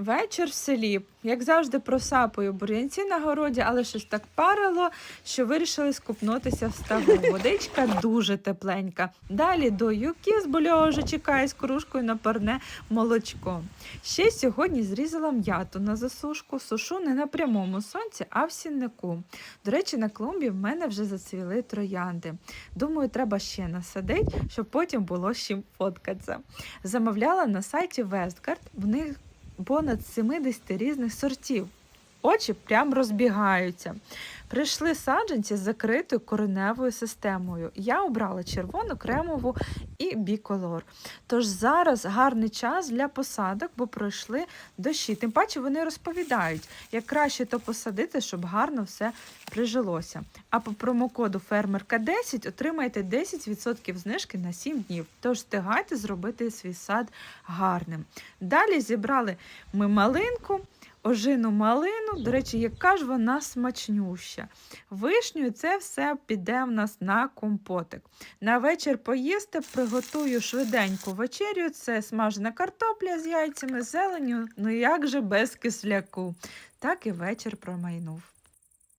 Вечір в селі. Як завжди, просапую бур'янці на городі, але щось так парило, що вирішили скупнутися в ставу. Водичка дуже тепленька. Далі до юки з булього вже чекає з кружкою на парне молочко. Ще сьогодні зрізала м'яту на засушку, сушу не на прямому сонці, а в сіннику. До речі, на клумбі в мене вже зацвіли троянди. Думаю, треба ще насадити, щоб потім було з чим фоткатися. Замовляла на сайті Westgard, в них понад 70 різних сортів. Очі прям розбігаються. Прийшли саджанці з закритою кореневою системою. Я обрала червону, кремову і біколор. Тож зараз гарний час для посадок, бо пройшли дощі. Тим паче вони розповідають, як краще то посадити, щоб гарно все прижилося. А по промокоду фермерка 10 отримаєте 10% знижки на 7 днів. Тож встигайте зробити свій сад гарним. Далі зібрали ми малинку. Ожину малину, до речі, яка ж вона смачнюща. Вишню і це все піде в нас на компотик. На вечір поїсти приготую швиденьку вечерю. Це смажена картопля з яйцями, зеленю, ну як же без кисляку. Так і вечір промайнув.